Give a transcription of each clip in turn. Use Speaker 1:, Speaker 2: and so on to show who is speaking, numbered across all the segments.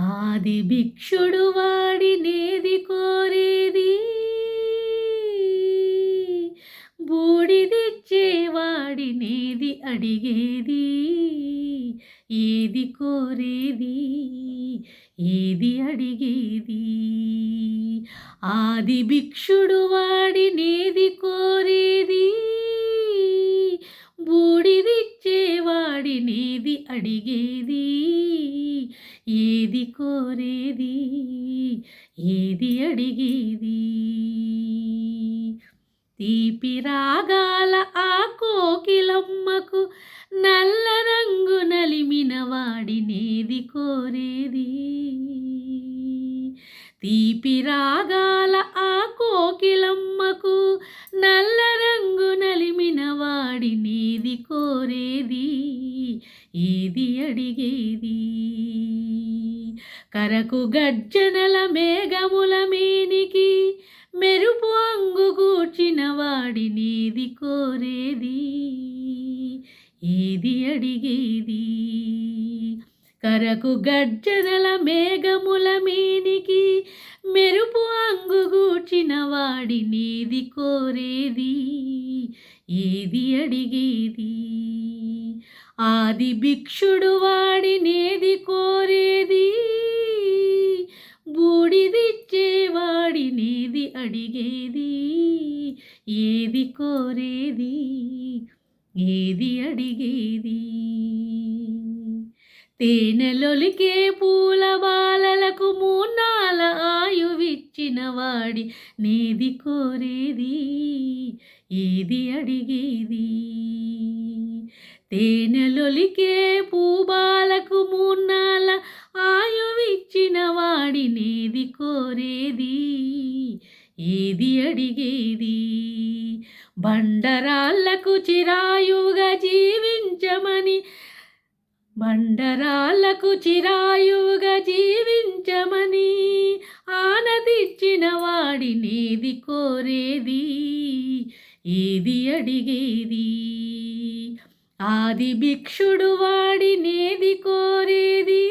Speaker 1: ఆది భిక్షుడు వాడి నేది కోరేది. బూడిదిచ్చేవాడి నేది అడిగేది. ఏది కోరేది? ఏది అడిగేది? ఆది భిక్షుడు వాడి నేది కోరేది. బూడిదిచ్చేవాడినేది అడిగేది? ఏది కోరేది? ఏది అడిగేది? తీపి రాగాల ఆ కోకిలమ్మకు నల్ల రంగు నలిమిన వాడినేది కోరేది? తీపి రాగాల కరకు గర్జనల మేఘముల మేనికి మెరుపు అంగు కూర్చిన వాడినేది కోరేది. ఏది అడిగేది? కరకు గర్జనల మేఘముల మేనికి మెరుపు అంగు కూర్చిన వాడినేది కోరేది. ఏది అడిగేది? ఆది భిక్షుడు వాడి నేది కోరేది. అడిగేది? ఏది కోరేది? ఏది అడిగేది? తేనెలొలికే పూల బాలలకు మూనాల ఆయువిచ్చిన వాడి నేది కోరేది? ఏది అడిగేది? తేనెలొలికే పూబాలకు మూనాల ఆయువిచ్చిన వాడినేది కోరేది? ఏది అడిగేది? బండరాళ్ళకు చిరాయుగా జీవించమని బండరాళ్ళకు చిరాయుగా జీవించమని ఆనదిచ్చిన వాడినేది కోరేది? ఏది అడిగేది? ఆది భిక్షుడు వాడినేది కోరేది?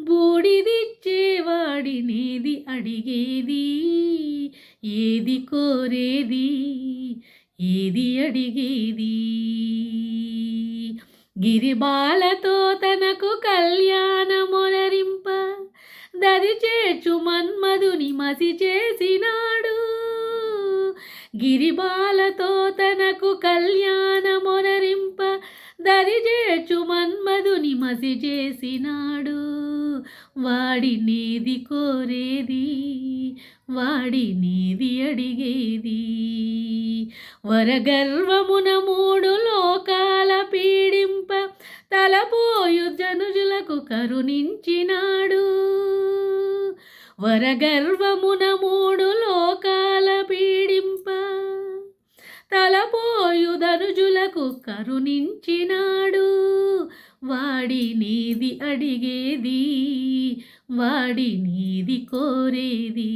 Speaker 1: బూడిదిచ్చేవాడినేది అడిగేది ఏది అడిగేది గిరిబాలతో తనకు కళ్యాణమునరింప దరి మన్మధుని మసి చేసినాడు. గిరిబాలతో తనకు కళ్యాణమునరింప దరి మన్మధుని మసి చేసినాడు. వాడినేది కోరేది వాడినేది అడిగేది. వరగర్వమున మూడు లోకాల పీడింప తలపోయు జనుజులకు కరుణించినాడు. వరగర్వమున మూడు లోకాల పీడింప తలపోయు ధనుజులకు కరుణించినాడు. వాడి నీది అడిగేది వాడి నీది కోరేది.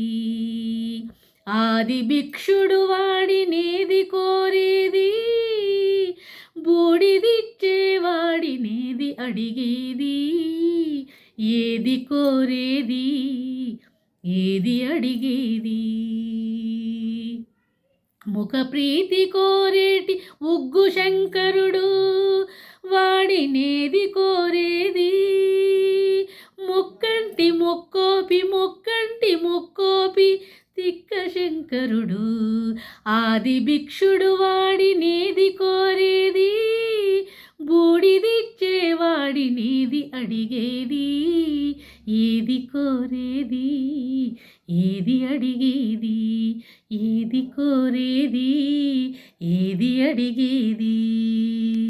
Speaker 1: ఆది భిక్షుడు వాడి నేది కోరేది బోడిదిచ్చేవాడి నేది అడిగేది. ఏది కోరేది ఏది అడిగేది? ముఖ ప్రీతి కోరేటి ఉగ్గు శంకరుడు వాడినేది కోరేది. ముక్కంటి మొక్కోపి ముక్కంటి మొక్కోపి తిక్క శంకరుడు ఆది భిక్షుడు వాడి నీది కోరేది బూడిదిచ్చేవాడినేది అడిగేది ఏది కోరేది ఏది అడిగేది ఏది కోరేది ఏది అడిగేది.